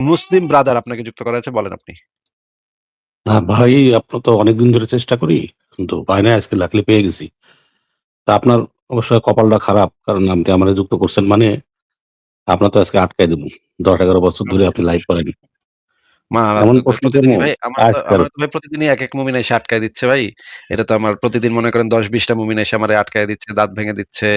মুসলিম brother আপনাকে যুক্ত করা আছে বলেন আপনি। না ভাই আপনার তো অনেকদিন ধরে চেষ্টা করি। কিন্তু পাই নাই আজকে লাকিলি পেয়ে গেছি। তা আপনার অবশ্যই কপালটা খারাপ। কারণ আপনি আমারে যুক্ত করছেন মানে আপনার তো আজকে আটকায় দেব। ১০-১১ বছর ধরে আপনি লাইভ করেন। প্রতিদিনই মুমিন এসে আটকায় দিচ্ছে ভাই। এটা তো আমার প্রতিদিন মনে করেন ১০-২০ টা মুমিন এসে আমারে আটকায় দিচ্ছে, দাঁত ভেঙে দিচ্ছে,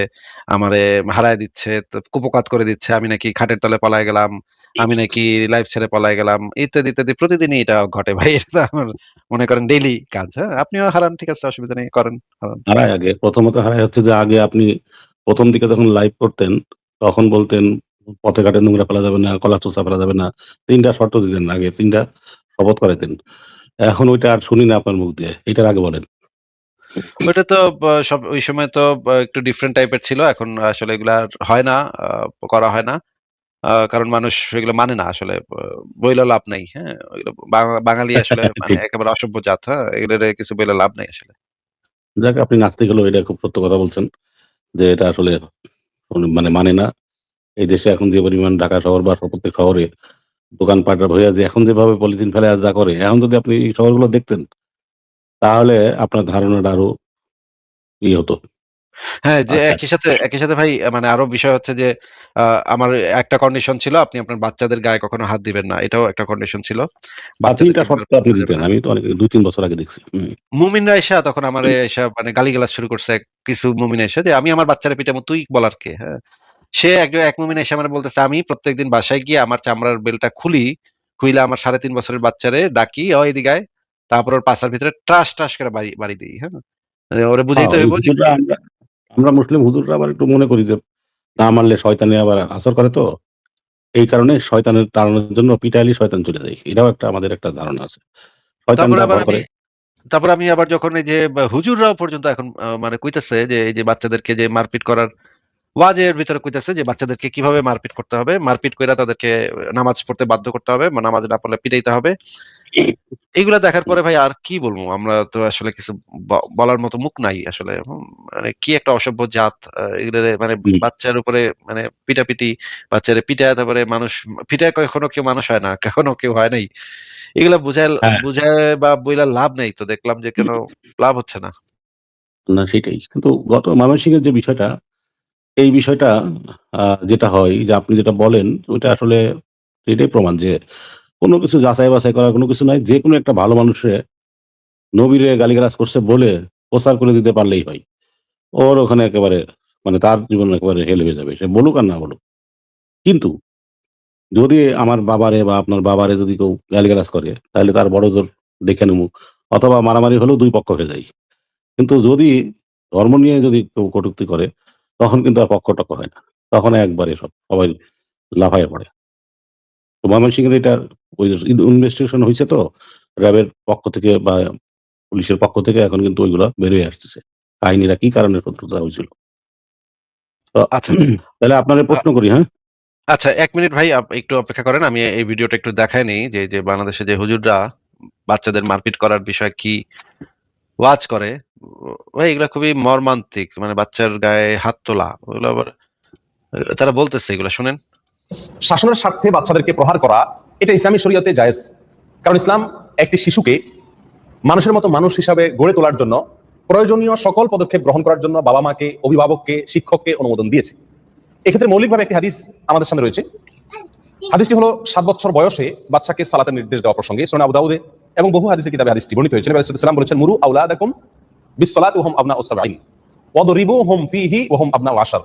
আমারে হারায় দিচ্ছে, তো কুপোকাত করে দিচ্ছে। আমি নাকি খাটের তলে পলায় গেলাম, আমি নাকি লাইফ ছেড়ে পলায় গেলাম। ইত্যাদি, ইত্যাদি প্রতিদিনই এটা ঘটে ভাই। এটা আমার মনে করেন ডেইলি কাজ, হ্যাঁ? আপনিও হারান ঠিক আছে অসুবিধা নেই। করেন। হারায় আগে। প্রথমত হারায় হচ্ছে যে আগে আপনি প্রথম দিকে যখন লাইভ করতেন তখন বলতেন পথে ঘাটে নোংরা ফেলা যাবে না, কলা চোষা ফেলা যাবে না। তিনটা শর্ত দিতেন আগে ৩ টা শপথ করাইতেন। এখন ওইটা আর শুনি না আপনার মুখ দিয়ে। এটার আগে বলেন। ওইটা তো সব ওই সময় তো একটু ডিফারেন্ট টাইপের ছিল। এখন আসলে এগুলা হয় না, করা হয় না। আ কারণ মানুষ এগুলো মানে না আসলে। ব বইলা লাভ নাই, হ্যাঁ? ওইগুলো বাঙা বাঙালি আসলে মানে ঠিক। একেবারে অসভ্য জাত, হ্যাঁ? এগুলোরে কিছু বইলে লাভ নাই আসলে। যাক আপনি নাস্তিক হলেও এটা খুব সত্য কথা বলছেন। যে এটা আসলে মানে মানে না। এই দেশে এখন যে পরিমাণ ঢাকা শহর বা প্রত্যেক শহরে দোকানপাট হইয়া যে এখন যেভাবে পলিথিন ফেলে যা করে, এখন যদি আপনি এই শহরগুলো দেখতেন তাহলে আপনার ধারণাটা আরও ই হতো। হ্যাঁ, যে আচ্ছা। একই সাথে একই সাথে ভাই মানে আরও বিষয় হচ্ছে যে আ আমার একটা কন্ডিশন ছিল আপনি আপনার বাচ্চাদের গায়ে কখনো হাত দিবেন না। এটাও একটা কন্ডিশন ছিল। আর ৩ টা বাচ্চাদেরকে শর্ত আপনি করবেন দিতেন। না। আমি তো অনেক ২-৩ বছর আগে দেখছি। হুম। মুমিনরা আইসা তখন আমারে আইসা মানে গালিগালাজ শুরু করছে। কিছু মুমিন আইসা যে আমি আমার বাচ্চারে পিটামু তুই বলার কে? হ্যাঁ? সে এক এক মুমিন এসে আমারে বলতেছে আমি প্রত্যেকদিন বাসায় গিয়ে আমার চামড়ার বেল্টটা খুলি, খুইলা আমার ৩.৫ বছরের বাচ্চারে ডাকি, "অ এদিকে আয়।" তারপর ওর পাছার ভিতরে ট্রাস, ট্রাস করে বাড়ি বাড়ি দেই, হ্যাঁ? মানে ওরে হ্যাঁ, বুঝাইতে ওই হইব যে আমরা আমরা মুসলিম হুজুররা আবার একটু মনে করি যে না মারলে শয়তানে আবার আসর করে তো। এই কারণে শয়তানের তাড়ানোর জন্য পিটাইলেই শয়তান চলে যায়। এটাও একটা আমাদের একটা ধারণা আছে। তারপরে আমি করে তারপরে আমি আবার যখন এই যে হুজুররাও পর্যন্ত এখন মানে কইতেছে যে এই যে বাচ্চাদেরকে যে মারপিট করার ওয়াজের ভিতরে কইতেছে যে বাচ্চাদেরকে কীভাবে মারপিট করতে হবে। মারপিট কইরা তাদেরকে নামাজ পড়তে বাধ্য করতে হবে। নামাজ না পড়লে পিটাইতে হবে। এগুলা দেখার পরে ভাই আর কি বলব? আমরা তো আসলে কিছু বলার মতো মুখ নাই আসলে। মানে কি একটা অসভ্য জাত। আ এগুলারে মানে বাচ্চার উপরে মানে পিটাপিটি, বাচ্চারে পিটায় তারপরে মানুষ পিটায় কখনো কেউ মানুষ হয় না। কখনো কেউ হয় নাই। এগুলা বুঝায় হ্যাঁ। বুঝায় বা বইলা লাভ নেই। তো দেখলাম যে কেন লাভ হচ্ছে না। না সেটাই। কিন্তু গত ময়মনসিংহের যে বিষয়টা, এই বিষয়টা যেটা হয় যে আপনি যেটা বলেন ওইটা আসলে এটাই প্রমাণ যে কোন কিছু যাচাই-বাছাই করার কোনো কিছু নাই। যেকোনো একটা ভালো মানুষে নবীরে গালিগালাজ করছে বলে প্রচার করে দিতে পারলেই হয়। ওর ওখানে একেবারে মানে তার জীবন একেবারে হেল হয়ে যাবে। সে বলুক আর না বলুক। কিন্তু যদি আমার বাবারে বা আপনার বাবারে যদি কেউ গালিগালাজ করে, তাহলে তার বড় জোর দেখে নেব। অথবা মারামারি হলেও দুই পক্ষ হয়ে যায়। কিন্তু যদি ধর্ম নিয়ে যদি কেউ কটুক্তি করে, তখন কিন্তু আর পক্ষ-টক্ক হয় না। তখন একবারে সব সবাই লাফাইয়া পড়ে। তো ময়মনসিংহের এটার ওই ইনভেস্টিগেশন হইছে তো র‍্যাবের পক্ষ থেকে বা পুলিশের পক্ষ থেকে এখন কিন্তু ওইগুলা বের হয়ে আসতেছে। কাহিনীরা কি কারণে শত্রুতা হয়েছিল। আচ্ছা। তাহলে আপনারে প্রশ্ন করি, হ্যাঁ? আচ্ছা ১ মিনিট ভাই একটু অপেক্ষা করেন। আমি এই ভিডিওটা একটু দেখায় নেই যে, যে বাংলাদেশে যে হুজুররা বাচ্চাদের মারপিট করার বিষয়ে কি ওয়াজ করে। ভাই এগুলা খুবই মর্মান্তিক। মানে বাচ্চার গায়ে হাত তোলা। ওগুলো আবার তারা বলতেছে এগুলা শুনেন। শাসনের স্বার্থে বাচ্চাদেরকে প্রহার করা এটা ইসলামী শরীয়তে জায়েজ। কারণ ইসলাম একটি শিশুকে মানুষের মতো মানুষ হিসাবে গড়ে তোলার জন্য প্রয়োজনীয় সকল পদক্ষেপ গ্রহণ করার জন্য বাবা-মাকে, অভিভাবককে, শিক্ষককে অনুমোদন দিয়েছে। এক্ষেত্রে মৌলিকভাবে একটি হাদিস আমাদের সামনে রয়েছে। হাদিসটি হলো সাত বছর বয়সে বাচ্চাকে সালাতের নির্দেশ দেওয়া প্রসঙ্গে সুনান আবু দাউদে এবং বহু হাদিসের কিতাবে হাদিসটি বর্ণিত হয়েছে। সালাম বলেছেন, "মুরু আওলাদাকুম বিস-সালাতি ওয়া হুম আবনাউস সাবঈন ওয়াদরিবুহুম ফীহি ওয়া হুম আবনাউ আশার।"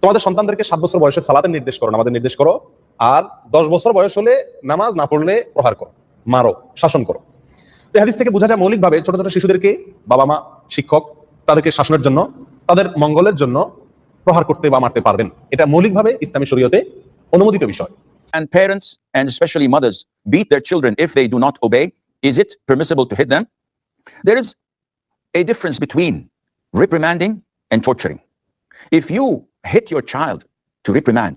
তোমাদের সন্তানদেরকে সাত বছর বয়সে সালাতের নির্দেশ করো, আমাদের নির্দেশ করো। আর ১০ বছর বয়স হলে নামাজ না পড়লে প্রহার করো, মারো, শাসন করো। তো হাদিস থেকে বোঝা যায় মৌলিকভাবে ছোট, ছোট শিশুদেরকে বাবা-মা, শিক্ষক তাদেরকে শাসনের জন্য, তাদের মঙ্গলের জন্য প্রহার করতে বা মারতে পারবেন। এটা মৌলিকভাবে ইসলামী শরীয়তে অনুমোদিত বিষয়। and parents and especially mothers beat their children if they do not obey, is it permissible to hit them? There is a difference between reprimanding and torturing. If you hit your child to reprimand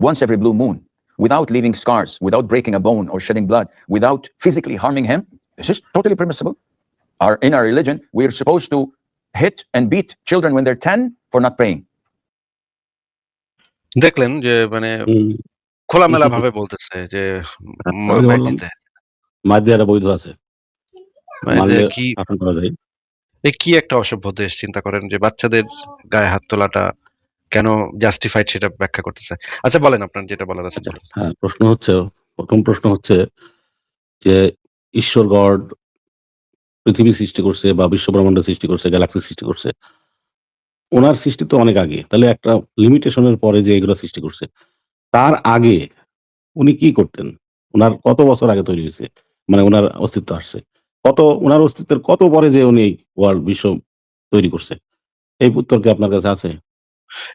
once every blue moon without leaving scars, without breaking a bone or shedding blood, without physically harming him, this is totally permissible. Our, in our religion, we are supposed to hit and beat children when they're 10 for not praying. দেখলেন যে মানে খোলামেলা ভাবে বলতেছে যে ম- ওই যে বললাম, ব্যক্তিতে মার দেওয়াটা বৈধ আছে মানে কি কি একটা অসভ্য দেশ চিন্তা করেন যে বাচ্চাদের গায়ে হাত তোলাটা কেন জাস্টিফাইড সেটা ব্যাখ্যা করতেছে? আচ্ছা বলেন আপনার যেটা বলার আছে হ্যাঁ প্রশ্ন হচ্ছে প্রথম প্রশ্ন হচ্ছে যে ঈশ্বর গড পৃথিবী সৃষ্টি করছে বা বিশ্ব ব্রহ্মাণ্ড সৃষ্টি করছে গ্যালাক্সি সৃষ্টি করছে। ওনার সৃষ্টি তো অনেক আগে। তাহলে একটা লিমিটেশনের পরে যে এগুলো সৃষ্টি করছে তার আগে উনি কি করতেন? ওনার কত বছর আগে তৈরি হয়েছে? মানে ওনার অস্তিত্ব আসছে। কত ওনার অস্তিত্বের কত পরে যে উনি ওয়ার্ল্ড বিশ্ব তৈরি করছে? এই উত্তর কি আপনার কাছে আছে?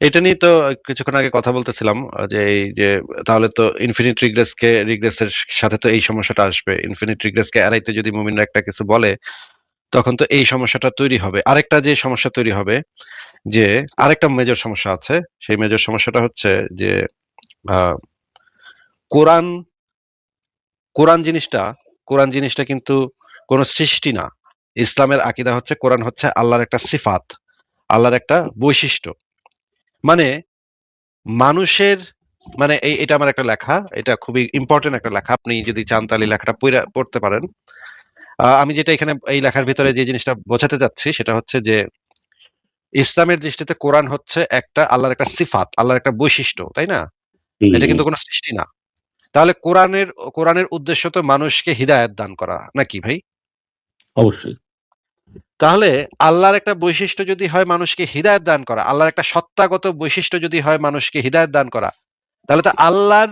এটা নিয়ে তো কিছুক্ষণ আগে কথা বলতেছিলাম যে এই যে তাহলে তো ইনফিনিট রিগ্রেস কে রিগ্রেসের সাথে তো এই সমস্যাটা আসবে। ইনফিনিট রিগ্রেস কে এড়াইতে যদি মুমিনরা একটা কিছু বলে, তখন তো এই সমস্যাটা তৈরি হবে। আরেকটা যে সমস্যা তৈরি হবে, যে আরেকটা মেজর সমস্যা আছে, সেই মেজর সমস্যাটা হচ্ছে যে কোরআন কোরআন জিনিসটা কোরআন জিনিসটা কিন্তু কোনো সৃষ্টি না। ইসলামের আকিদা হচ্ছে কোরআন হচ্ছে আল্লাহর একটা সিফাত, আল্লাহর একটা বৈশিষ্ট্য। মানে মানুষের মানে এই এটা আমার একটা লেখা এটা খুবই ইম্পর্টেন্ট একটা লেখা আপনি যদি চান তাহলে লেখাটা পড়তে পারেন। আমি যেটা এখানে এই লেখার ভিতরে যে জিনিসটা বোঝাতে যাচ্ছি সেটা হচ্ছে যে ইসলামের দৃষ্টিতে কোরআন হচ্ছে একটা আল্লাহর একটা সিফাত আল্লাহর একটা বৈশিষ্ট্য তাই না? এটা কিন্তু কোনো সৃষ্টি না। তাহলে কোরআনের কোরআনের উদ্দেশ্য তো মানুষকে হিদায়াত দান করা নাকি ভাই? অবশ্যই। তাহলে আল্লাহর একটা বৈশিষ্ট্য যদি হয় মানুষকে হিদায়ত দান করা আল্লাহর একটা সত্তাগত বৈশিষ্ট্য যদি হয় মানুষকে হিদায়ত দান করা তাহলে তো আল্লাহর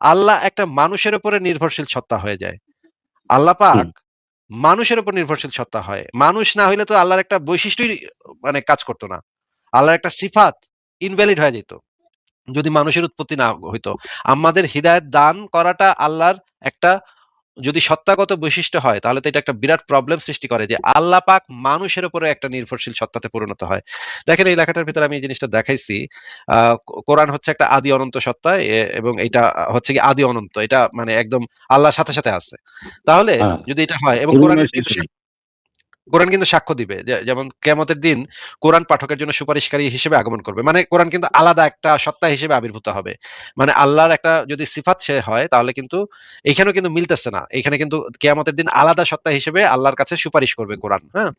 আল্লাহ একটা মানুষের উপরে নির্ভরশীল সত্তা হয়ে যায়। আল্লাহ পাক মানুষের উপর নির্ভরশীল সত্তা হয়। মানুষ না হইলে তো আল্লাহর একটা বৈশিষ্ট্যই মানে কাজ করতো না। আল্লাহর একটা সিফাত ইনভ্যালিড হয়ে যেত যদি মানুষের উৎপত্তি না হইতো। আমাদের হৃদায়ত দান করাটা আল্লাহর একটা যদি সত্তাগত বৈশিষ্ট্য হয় তাহলে তো এটা একটা বিরাট প্রবলেম সৃষ্টি করে যে আল্লাহ পাক মানুষের উপরে একটা নির্ভরশীল সত্তাতে পরিণত হয়। দেখেন এই লেখাটার ভিতরে আমি এই জিনিসটা দেখাইছি। কোরআন হচ্ছে একটা আদি অনন্ত সত্তা এবং এটা হচ্ছে কি আদি অনন্ত। এটা মানে একদম আল্লাহর সাথে সাথে আছে। তাহলে হ্যাঁ। যদি এটা হয় এবং শুরু কোরআনের নাই, কিন্তু শেষ নেই। কোরআন কিন্তু সাক্ষ্য দিবে। যেমন কেমতের দিন কোরআন পাঠকের জন্য সুপারিশকারী হিসেবে আগমন করবে। মানে কোরআন কিন্তু আলাদা একটা সত্তা হিসেবে আবির্ভূত হবে। মানে আল্লাহর একটা যদি সিফাত সে হয় তাহলে কিন্তু এখানেও কিন্তু মিলতেছে না। এখানে কিন্তু কেয়ামতের দিন আলাদা সত্তা হিসেবে আল্লাহর কাছে সুপারিশ করবে কোরআন হ্যাঁ?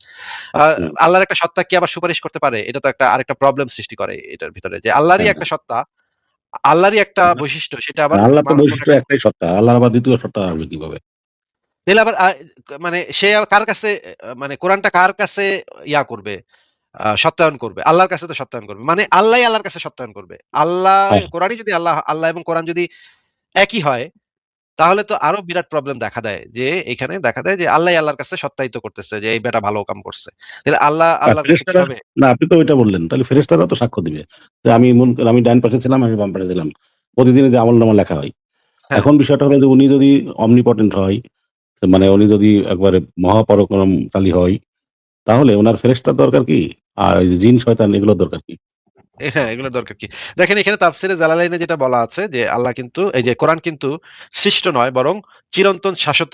আল্লাহর একটা সত্তা কি আবার সুপারিশ করতে পারে? এটা তো একটা আরেকটা প্রবলেম সৃষ্টি করে এটার ভিতরে। যে আল্লাহরই হ্যাঁ। একটা সত্তা আল্লাহরই একটা বৈশিষ্ট্য সেটা আবার আল্লাহ তো বৈশিষ্ট্য একটাই সত্তা। আল্লাহর আবার দ্বিতীয় সত্তা আসবে কীভাবে? তাহলে আবার মানে সে কার কাছে মানে কোরআনটা কার কাছে ইয়া করবে? সত্যায়ন করবে। আল্লাহর কাছে তো সত্যায়ন করবে। মানে আল্লাহ আল্লাহর কাছে সত্যায়ন করবে। আল্লাহ হ্যাঁ। কোরআনই যদি আল্লাহ আল্লাহ এবং কোরআন যদি একই হয় তাহলে তো আরও বিরাট প্রবলেম দেখা দেয়। যে এখানে দেখা দেয় যে আল্লাহ আল্লাহর কাছে সত্যায়িত করতেছে যে এই বেটা ভালো কাম করছে। তাহলে আল্লাহ আল্লাহর কাছে ফেরেশতারা- না আপনি তো ওইটা বললেন। তাহলে ফেরেস্তারা তো সাক্ষ্য দিবে। যে আমি মন- আমি ডান পাশে ছিলাম আমি বাম পাশে ছিলাম। প্রতিদিন যে আমল নামা লেখা হয়। হ্যাঁ। এখন বিষয়টা হলো যে উনি যদি অমনিপটেন্ট হয় মানে উনি যদি একবারে মহাপরাক্রমশালী হয়, তাহলে ওনার ফেরেস্তার দরকার কি? আর জিন, শয়তান, এগুলোর দরকার কি? হ্যাঁ এগুলোর দরকার কি? দেখেন, এখানে তাফসিরে জালালাইনে যেটা বলা আছে যে আল্লাহ কিন্তু, এই যে কোরআন কিন্তু সৃষ্ট নয়, বরং চিরন্তন শাশ্বত।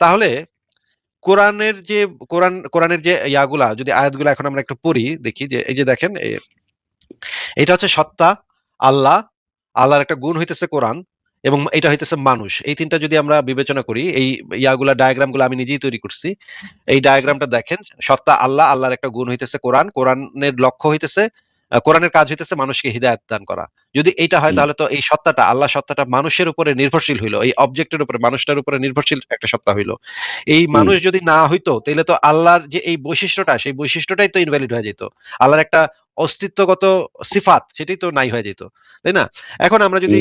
তাহলে কোরআনের যে, কোরআন, কোরআনের যে ইয়াগুলা, যদি আয়াতগুলা এখন আমরা একটু পড়ি, দেখি যে, এই যে দেখেন এটা হচ্ছে সত্তা, আল্লাহ, আল্লাহর একটা গুণ হইতেছে কোরআন এবং এটা হইতেছে মানুষ। এই তিনটা যদি আমরা বিবেচনা করি এই ইয়াগুলা ডায়াগ্রামগুলো আমি নিজেই তৈরি করছি। এই ডায়াগ্রামটা দেখেন সত্তা আল্লাহ আল্লাহর একটা গুণ হইতেছে কোরআন। কোরআনের লক্ষ্য হইতেছে কোরআনের কাজ হইতেছে মানুষকে হৃদায়ত দান করা। যদি এটা হয় তাহলে তো এই সত্তাটা আল্লাহ সত্তাটা মানুষের উপরে নির্ভরশীল হইল। এই অবজেক্টের উপরে মানুষটার উপরে নির্ভরশীল একটা সত্তা হইল। এই মানুষ যদি না হইতো তাহলে তো আল্লাহর যে এই বৈশিষ্ট্যটা সেই বৈশিষ্ট্যটাই তো ইনভ্যালিড হয়ে যেত আল্লাহর একটা অস্তিত্বগত সিফাত সেটাই তো নাই হয়ে যেত তাই না? এখন আমরা যদি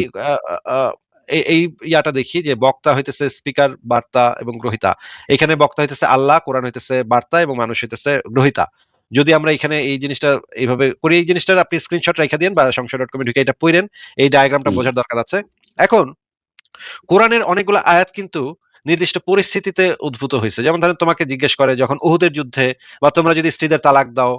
এই- ইয়াটা দেখি যে বক্তা হইতেছে স্পিকার বার্তা এবং গ্রহিতা। এখানে বক্তা হইতেছে আল্লাহ কোরআন হইতেছে বার্তা এবং মানুষ হইতেছে গ্রহিতা। যদি আমরা এখানে এই জিনিসটা এইভাবে করি এই জিনিসটার আপনি স্ক্রিনশট রেখে দিন বা সংসদ ডট কমে ঢুকে এটা পড়েন এই ডায়াগ্রামটা বোঝার দরকার আছে। এখন কোরআনের অনেকগুলো আয়াত কিন্তু নির্দিষ্ট পরিস্থিতিতে উদ্ভূত হয়েছে। যেমন ধরেন তোমাকে জিজ্ঞেস করে যখন উহুদের যুদ্ধে বা তোমরা যদি স্ত্রীদের তালাক দাও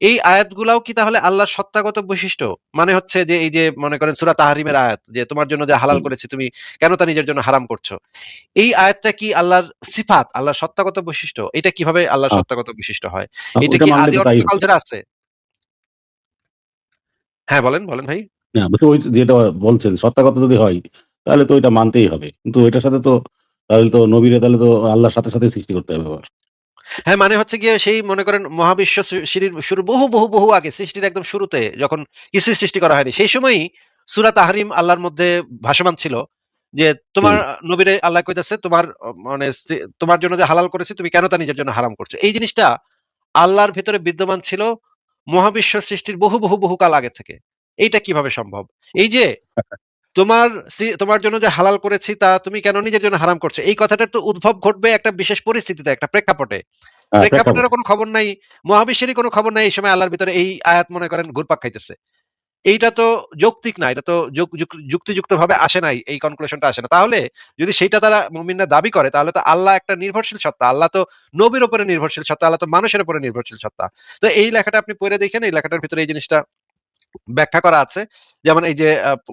এই আয়াতগুলাও কি তাহলে আল্লাহর সত্তাগত বৈশিষ্ট্য? মানে হচ্ছে যে এই যে মনে করেন সুরা তাহারিমের আয়াত যে তোমার জন্য যে হালাল। করেছি তুমি কেন তা নিজের জন্য হারাম করছ? এই আয়াতটা কি আল্লাহর সিফাত আল্লাহর সত্তাগত বৈশিষ্ট্য? এটা কীভাবে আল্লাহর সত্তাগত বৈশিষ্ট্য হয়? এটা কি আদি তাই ধরে আছে? হ্যাঁ বলেন বলেন ভাই। না ওই যেটা বলছেন সত্তাগত যদি হয় তাহলে তো ওইটা মানতেই হবে। কিন্তু এটার সাথে তো তাহলে তো নবীরে তাহলে তো আল্লাহর সাথে সাথে সৃষ্টি করতে হবে আবার। হ্যাঁ মানে হচ্ছে গিয়ে সেই মনে করেন মহাবিশ্ব সিঁড়ির শুরু বহু বহু বহু আগে সৃষ্টির একদম শুরুতে যখন কিছুই সৃষ্টি করা হয়নি সেই সময়ই সুরা তাহারিম আল্লাহর মধ্যে ভাসমান ছিল যে তোমার নবীরে আল্লাহ কইতাছে তোমার মানে তোমার জন্য যে হালাল করেছে তুমি কেন তা নিজের জন্য হারাম করছ? এই জিনিসটা আল্লাহর ভিতরে বিদ্যমান ছিল মহাবিশ্ব সৃষ্টির বহু বহু বহু কাল আগে থেকে। এইটা কীভাবে সম্ভব? এই যে তোমার তোমার জন্য যে হালাল করেছি তা তুমি কেন নিজের জন্য হারাম করছ? এই কথাটার তো উদ্ভব ঘটবে একটা বিশেষ পরিস্থিতিতে একটা প্রেক্ষাপটে। হ্যাঁ, প্রেক্ষাপটের কোনো খবর নাই মহাবিশ্বেরই কোনো খবর নাই এই সময় আল্লাহর ভিতরে এই আয়াত মনে করেন ঘুরপাক খাইতেছে। এইটা তো যৌক্তিক না এটা তো যুক্তিযুক্ত ভাবে আসে নাই এই কনক্লুশনটা আসে না। তাহলে যদি সেটা তারা মুমিনরা দাবি করে তাহলে তো আল্লাহ একটা নির্ভরশীল সত্তা আল্লাহ তো নবীর উপরে নির্ভরশীল সত্তা আল্লাহ তো মানুষের উপরে নির্ভরশীল সত্তা। তো এই লেখাটা আপনি পড়ে দেখেন এই লেখাটার ভিতরে এই জিনিসটা ব্যাখ্যা করা আছে। যেমন এই যে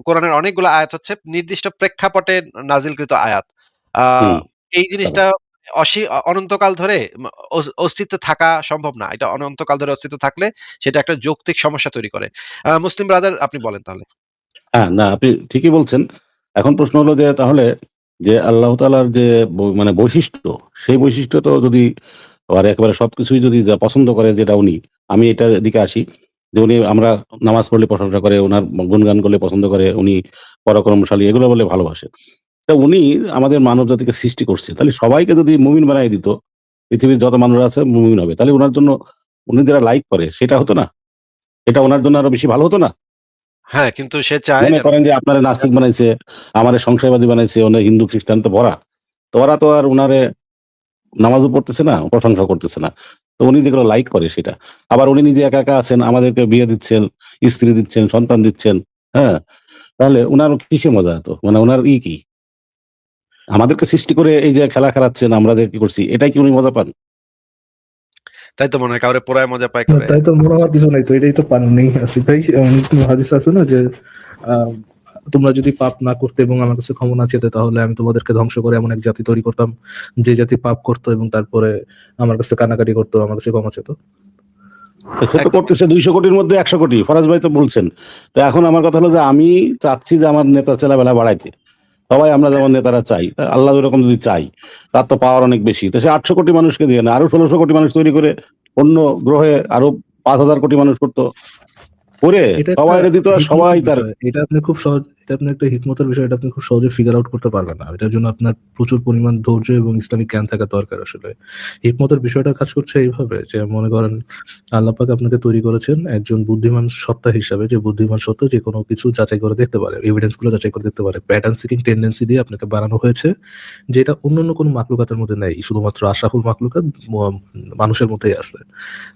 কোরআনের অনেকগুলো আয়াত হচ্ছে নির্দিষ্ট প্রেক্ষাপটে নাজিলকৃত আয়াত। এই জিনিসটা অসী অনন্তকাল ধরে অস্তিত্ব থাকা সম্ভব না। এটা অনন্তকাল ধরে অস্তিত্ব থাকলে সেটা একটা যৌক্তিক সমস্যা তৈরি করে। মুসলিম ব্রাদার আপনি বলেন তাহলে। হ্যাঁ না আপনি ঠিকই বলছেন। এখন প্রশ্ন হলো যে তাহলে যে আল্লাহ তালার যে মানে বৈশিষ্ট্য সেই বৈশিষ্ট্য তো যদি আর একেবারে সবকিছুই যদি পছন্দ করে যেটা উনি আমি এটার দিকে আসি। যে উনি আমরা নামাজ পড়লে প্রশংসা করে ওনার গুণগান করলে পছন্দ করে উনি পরাক্রমশালী এগুলো বলে ভালোবাসে। তা উনি আমাদের মানব জাতিকে সৃষ্টি করছে। তাহলে সবাইকে যদি মুমিন বানাই দিত পৃথিবীর যত মানুষ আছে মুমিন হবে। তাহলে ওনার জন্য উনি যারা লাইক করে সেটা হতো না? এটা ওনার জন্য আরও বেশি ভালো হতো না? হ্যাঁ কিন্তু সে চায় মনে করেন যে আপনারা নাস্তিক বানাইছে আমারে সংশয়বাদী বানাইছে অনেক হিন্দু খ্রিস্টান তো ভরা। তো ওরা তো আর উনারে নামাজও পড়তেছে না প্রশংসা করতেছে না। তো উনি যেগুলো লাইক করে সেটা। আবার উনি নিজে একা একা আছেন আমাদেরকে বিয়ে দিচ্ছেন স্ত্রী দিচ্ছেন সন্তান দিচ্ছেন হ্যাঁ? তাহলে উনার কিসে মজা হতো মানে ওনার ই কি? আমাদেরকে সৃষ্টি করে এই যে খেলা খেলাচ্ছেন আমরা যে কি করছি এটাই কি উনি মজা পান? তাই তো মনে হয় কাউরে পোড়ায় মজা পায় তাই তো মনে হওয়ার কিছু নাই তো এটাই তো পান নেই আসিফ ভাই হাদিস আছে না যে আহ, তোমরা যদি পাপ না করতে এবং আমার কাছে ক্ষমা না চেতে, তাহলে আমি তোমাদেরকে ধ্বংস করে এমন এক জাতি তৈরি করতাম, যে জাতি পাপ করতো এবং তারপরে আমার কাছে কানাকাটি করতো, আমার কাছে ক্ষমা চেত। করতেছে, দুইশো কোটির মধ্যে একশো কোটি। ফরাজ ভাই তো বলছেন। তো এখন আমার কথা হলো যে আমি চাচ্ছি যে আমার নেতা ছেলেবেলা বাড়াইতে। সবাই আমরা যেমন নেতারা চাই আল্লাহ এরকম যদি চাই, তার তো পাওয়ার অনেক বেশি। তো সে আটশো কোটি মানুষকে দিয়ে না, আরও ষোলোশো কোটি মানুষ তৈরি করে অন্য গ্রহে আরও পাঁচ হাজার কোটি মানুষ করতো এটা সবাই দিত সবাই তার এটা আপনি খুব সহজ এটা আপনি একটা হিকমতের বিষয় এটা আপনি খুব সহজে ফিগার আউট করতে পারবেন না। এটার জন্য আপনার প্রচুর পরিমাণ ধৈর্য এবং ইসলামিক জ্ঞান থাকা দরকার আসলে। হিকমতের বিষয়টা কাজ করছে এইভাবে যে মনে করেন আল্লাহ পাক আপনাকে তৈরি করেছেন একজন বুদ্ধিমান সত্তা হিসাবে যে বুদ্ধিমান সত্তা যে কোনো কিছু যাচাই করে দেখতে পারে এভিডেন্সগুলো যাচাই করে দেখতে পারে। প্যাটার্ন সিকিং টেন্ডেন্সি দিয়ে আপনাকে বানানো হয়েছে যেটা অন্য অন্য কোনো মাকলুকাতের মধ্যে নেই শুধুমাত্র আশাফুল মাকলুকাত মানুষের মধ্যেই আছে।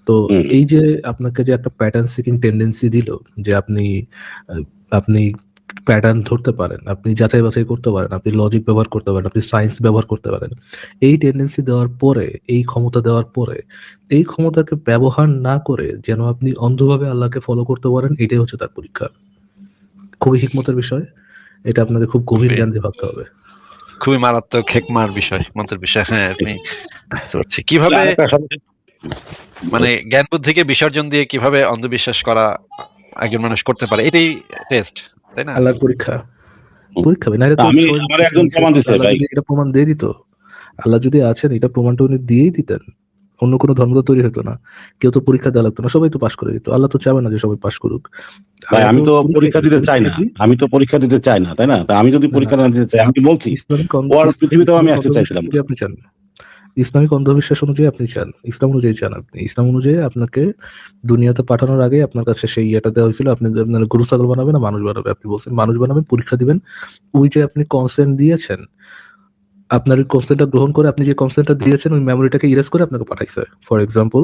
তো এই যে আপনাকে যে একটা প্যাটার্ন সিকিং টেন্ডেন্সি দিল যে আপনি আপনি প্যাটার্ন ধরতে পারেন আপনি যাচাই বাছাই করতে পারেন আপনি লজিক ব্যবহার করতে পারেন আপনি সায়েন্স ব্যবহার করতে পারেন। এই টেন্ডেন্সি দেওয়ার পরে এই ক্ষমতা দেওয়ার পরে এই ক্ষমতাকে ব্যবহার না করে যেন আপনি অন্ধভাবে আল্লাহকে ফলো করতে পারেন এটাই হচ্ছে তার পরীক্ষা। খুবই হিকমতের বিষয় এটা আপনাদের খুব গভীর জ্ঞান দিয়ে ভাবতে হবে। খুবই মারাত্মক খেকমার বিষয় মন্ত্রের বিষয়। হ্যাঁ আপনি বুঝতে কীভাবে মানে জ্ঞান বুদ্ধিকে বিসর্জন দিয়ে কীভাবে অন্ধবিশ্বাস করা একজন মানুষ করতে পারে এটাই টেস্ট তাই না? আল্লাহর পরীক্ষা। পরীক্ষা তো আমি- আমার একজন প্রমাণ দিছে আল্লাহ ভাই। যদি এটা প্রমাণ দিয়ে দিত আল্লাহ যদি আছেন এটা প্রমাণটা উনি দিয়েই দিতেন। অন্য কোনো ধর্ম তো তৈরি হতো না। কেউ তো পরীক্ষা দেওয়া লাগতো না সবাই তো পাশ করে দিত। আল্লাহ তো চাবে না যে সবাই পাশ করুক। ভাই, আমি তো পরীক্ষা দিতে চাই না। আমি তো পরীক্ষা দিতে চাই না তাই না? আমি যদি পরীক্ষা না দিতে চাই আমি বলছি পৃথিবীতেও আমি আসতে চাইছিলাম। আপনি চান ইসলামিক অন্ধবিশ্বাস অনুযায়ী আপনি চান, ইসলাম অনুযায়ী চান আপনি। ইসলাম অনুযায়ী আপনাকে দুনিয়াতে পাঠানোর আগে আপনার কাছে সেই ইয়েটা দেওয়া হয়েছিল, আপনি গুরু ছাগল বানাবেন না মানুষ বানাবে। আপনি বলছেন, মানুষ বানাবেন, পরীক্ষা দিবেন। ওই যে আপনি কনসেন্ট দিয়েছেন, আপনার ওই কনসেন্টটা গ্রহণ করে আপনি যে কনসেন্টটা দিয়েছেন, ওই মেমোরিটাকে ইরেজ করে আপনাকে পাঠাইছে। ফর এক্সাম্পল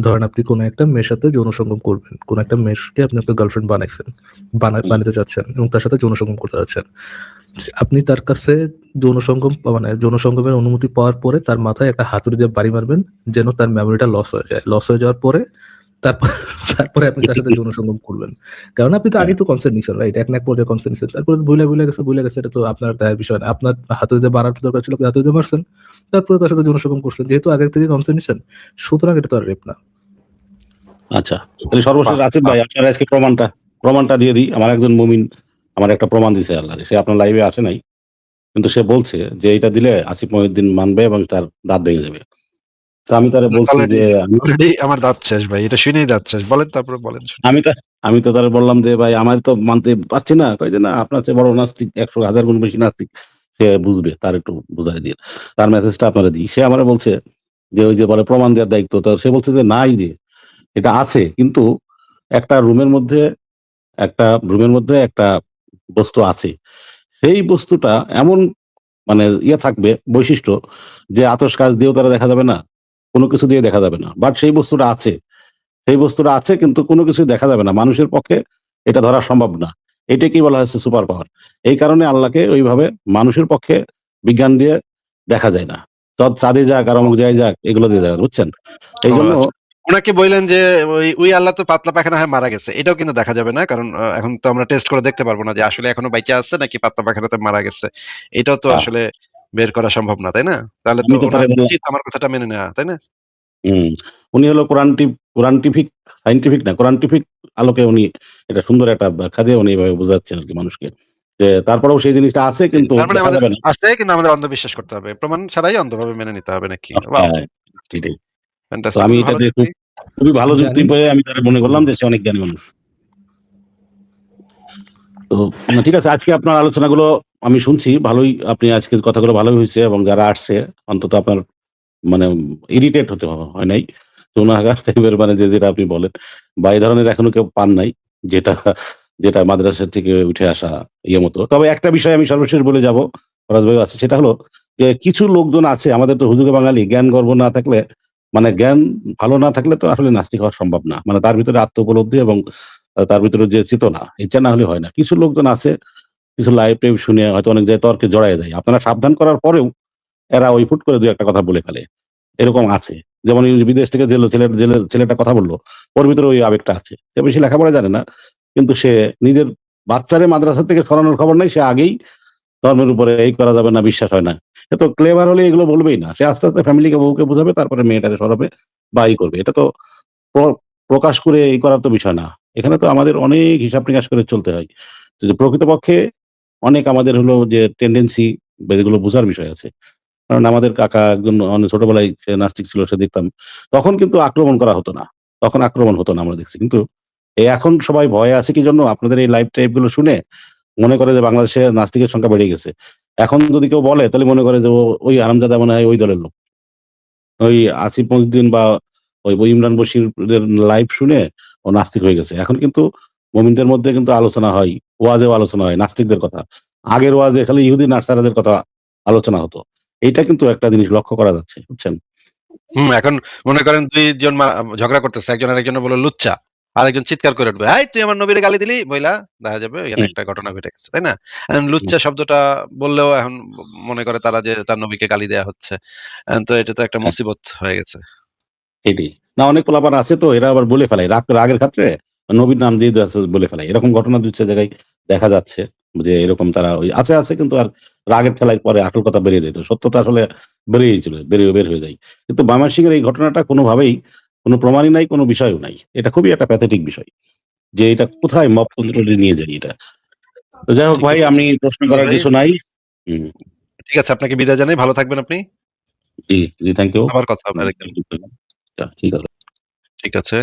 ধরেন আপনি কোনো একটা মেয়ের সাথে যৌন সঙ্গম করবেন কোনো একটা মেয়েকে আপনি আপনার গার্লফ্রেন্ড বানাইছেন বানা- বানাতে চাচ্ছেন এবং তার সাথে যৌন সঙ্গম করতে চাচ্ছেন। আপনি তার কাছে যৌন সঙ্গম মানে যৌন সঙ্গমের অনুমতি পাওয়ার পরে তার মাথায় একটা হাতুড়ি দিয়ে বাড়ি মারবেন যেন তার মেমোরিটা লস হয়ে যায়। লস হয়ে যাওয়ার পরে তারপর তারপরে আপনি তার সাথে যৌন সঙ্গম করবেন কারণ আপনি তো আগে তো কনসেন্ট নিছেন রাইট এক না এক পর্যায়ে কনসেন্ট নিছেন। তারপরে ভুলে ভুলে গেছে ভুলে গেছে এটা তো আপনার দায়ের বিষয় না। আপনার হাতুড়ি দিয়ে বাড়ার দরকার ছিল হাতুড়ি দিয়ে মারছেন তারপরে তার সাথে যৌন সঙ্গম করছেন। যেহেতু আগে থেকে কনসেন্ট নিছেন সুতরাং এটা তো আর রেপ না। আচ্ছা তাহলে সর্বশেষ আসিফ ভাই আপনার আজকে প্রমাণটা প্রমাণটা দিয়ে দিই। আমার একজন মুমিন আমার একটা প্রমাণ দিছে আল্লাহ সে আপনার লাইভে আসে নাই কিন্তু সে বলছে যে এটা দিলে আসিফ মহিউদ্দিন মানবে এবং তার দাঁত ভেঙে যাবে। তো আমি তারে বলছি যে অলরেডি আমার দাঁত শেষ ভাই এটা শুনেই দাঁত শেষ। বলেন তারপরে বলেন। আমি তো আমি তো তারা বললাম যে ভাই আমার তো মানতে পারছি না। কই যে না আপনার চেয়ে বড় নাস্তিক একশো হাজার গুণ বেশি নাস্তিক। সে বুঝবে তার একটু বুঝাই দিয়ে। তার মেসেজটা আপনারা দিই। সে আমার বলছে যে ওই যে বলে প্রমাণ দেওয়ার দায়িত্ব। তো সে বলছে যে নাই যে এটা আছে। কিন্তু একটা রুমের মধ্যে একটা রুমের মধ্যে একটা বস্তু আছে। সেই বস্তুটা এমন মানে ইয়ে থাকবে বৈশিষ্ট্য যে আতস কাজ দিয়েও তারা দেখা যাবে না। কোনো কিছু দিয়ে দেখা যাবে না। বাট সেই বস্তুটা আছে। সেই বস্তুটা আছে কিন্তু কোনো কিছু দেখা যাবে না। মানুষের পক্ষে এটা ধরা সম্ভব না। এটাকেই বলা হয়েছে সুপার পাওয়ার এই কারণে আল্লাহকে ওইভাবে মানুষের পক্ষে বিজ্ঞান দিয়ে দেখা যায় না। চদ চাঁদে যাক আর অমুক যায় যাক এগুলো দিয়ে যায় বুঝছেন? এই জন্য। ওনাকে বললেন যে ওই ওই আল্লাহ তো পাতলা পায়খানা হয়ে মারা গেছে। এটাও কিন্তু দেখা যাবে না কারণ এখন তো আমরা টেস্ট করে দেখতে পারব না যে আসলে এখনও বাইচে আছে নাকি পাতলা পায়খানাতে মারা গেছে। এটাও তো হ্যাঁ। আসলে বের করা সম্ভব না তাই না? তাহলে তো উচিত আমার কথাটা মেনে নেওয়া তাই না? উনি হলো কোরআনটি কোরআনটিফিক সাইন্টিফিক না কোরআনটিফিক আলোকে উনি এটা সুন্দর একটা ব্যাখ্যা দিয়ে উনি এইভাবে বোঝাচ্ছেন আর কি মানুষকে। যে তারপরেও সেই জিনিসটা আছে কিন্তু মানে আছে কিন্তু আমাদের অন্ধবিশ্বাস করতে হবে। প্রমাণ ছাড়াই অন্ধভাবে মেনে নিতে হবে নাকি? হ্যাঁ. তো আমি খুবই ভালো এটাতে যুক্তি। খুবই ভালো যুক্তি পেয়ে আমি তার মনে করলাম যে সে অনেক জ্ঞানী মানুষ। তো ঠিক আছে, আজকে আপনার আলোচনাগুলো আমি শুনছি, ভালোই আপনি আজকের কথাগুলো ভালোই হয়েছে এবং যারা আসছে, অন্তত আপনার মানে ইরিটেট হতে হয় নাই। চুনাহাগা টাইপের মানে যে যেটা আপনি বলেন, বা এই ধরনের এখনও কেউ পান নাই, যেটা যেটা মাদ্রাসা থেকে উঠে আসা ইয়ে মতো। তবে একটা বিষয় আমি সর্বশেষ বলে যাব ভাই আছে, সেটা হলো যে কিছু লোকজন আছে, আমাদের তো হুজুগে বাঙালি, জ্ঞান গর্ব না থাকলে মানে জ্ঞান ভালো না থাকলে তো আসলে নাস্তিক হওয়া সম্ভব না। মানে তার ভিতরে আত্ম উপলব্ধি এবং তার ভিতরে যে চেতনা এটা না হলে হয় না। কিছু লোকজন আছে, কিছু লাইভ টাইভ শুনে হয়তো অনেক জায়গায় তর্কে জড়ায় যায়। আপনারা সাবধান করার পরেও এরা ওই ফুট করে দু একটা কথা বলে ফেলে। এরকম আছে। যেমন বিদেশ থেকে যে ছেলে ছেলে ছেলেটা কথা বলল, ওর ভিতরে ওই আবেগটা আছে। সে বেশি লেখাপড়া জানে না, কিন্তু সে নিজের বাচ্চারে মাদ্রাসা থেকে সরানোর খবর নাই, সে আগেই ধর্মের উপরে এই করা যাবে না, বিশ্বাস হয় না। সে তো ক্লেভার হলে এগুলো বলবেই না। সে আস্তে আস্তে ফ্যামিলিকে বউকে বোঝাবে, তারপরে মেয়েটাকে সরাবে বা ই করবে। এটা তো প্রকাশ করে এই করার তো বিষয় না। এখানে তো আমাদের অনেক হিসাব নিকাশ করে চলতে হয়। যে প্রকৃতপক্ষে অনেক আমাদের হলো যে টেন্ডেন্সি এগুলো বোঝার বিষয় আছে। কারণ আমাদের কাকা একজন অনেক ছোটবেলায় নাস্তিক ছিল, সে দেখতাম। তখন কিন্তু আক্রমণ করা হতো না। তখন আক্রমণ হতো না আমরা দেখছি। কিন্তু এখন সবাই ভয়ে আছে কি জন্য? আপনাদের এই লাইভ টাইপগুলো শুনে মনে করে যে বাংলাদেশে নাস্তিকের সংখ্যা বেড়ে গেছে। এখন যদি কেউ বলে, তাহলে মনে করে যে ওই আরামজাদা মনে হয় ওই দলের লোক। ওই আসিফ মহিউদ্দিন বা ওই ইমরান বশির লাইভ শুনে ও নাস্তিক হয়ে গেছে। এখন কিন্তু মমিনদের মধ্যে কিন্তু আলোচনা হয় ওয়াজেও আলোচনা হয় নাস্তিকদের কথা। আগের ওয়াজে খালি ইহুদি নার্সারাদের কথা আলোচনা হতো। এইটা কিন্তু একটা জিনিস লক্ষ্য করা যাচ্ছে বুঝছেন? হুম এখন মনে করেন দুইজন ঝগড়া করতেছে একজন আরেকজন বলে লুচ্চা আরেকজন চিৎকার করে উঠবে এই তুই আমার নবীরে গালি দিলি? বইলা দেখা যাবে এখানে একটা ঘটনা ঘটে গেছে তাই না? লুচ্চা শব্দটা বললেও এখন মনে করে তারা যে তার নবীকে গালি দেয়া হচ্ছে। তো এটা তো একটা হ্যাঁ। মুসিবত হয়ে গেছে। এটাই না অনেক পোলাপান আছে তো এরা আবার বলে ফেলায়। রাগ রাগের ক্ষেত্রে নবীর নাম দিয়ে দেওয়া বলে ফেলায়। এরকম ঘটনা দুই জায়গায় দেখা যাচ্ছে যে এরকম তারা ওই আছে আছে কিন্তু আর রাগের ঠেলায় পরে আসল কথা বেরিয়ে যেত সত্যতা আসলে বেরিয়ে ছিল বেরিয়ে বের হয়ে যায়। কিন্তু বামার সিংয়ের এই ঘটনাটা কোনোভাবেই কোনো প্রমাণই নাই কোনো বিষয়ও নাই। এটা খুবই একটা প্যাথেটিক বিষয় যে এটা কোথায় মপ কন্ট্রোলে নিয়ে যায় এটা। তো যাই হোক ভাই আমি প্রশ্ন করার কিছু নাই। হুম, ঠিক আছে আপনাকে বিদায় জানাই। ভালো থাকবেন আপনি। জি জি থ্যাংক ইউ আবার কথা আরেকদিন। ঠিক আছে ঠিক আছে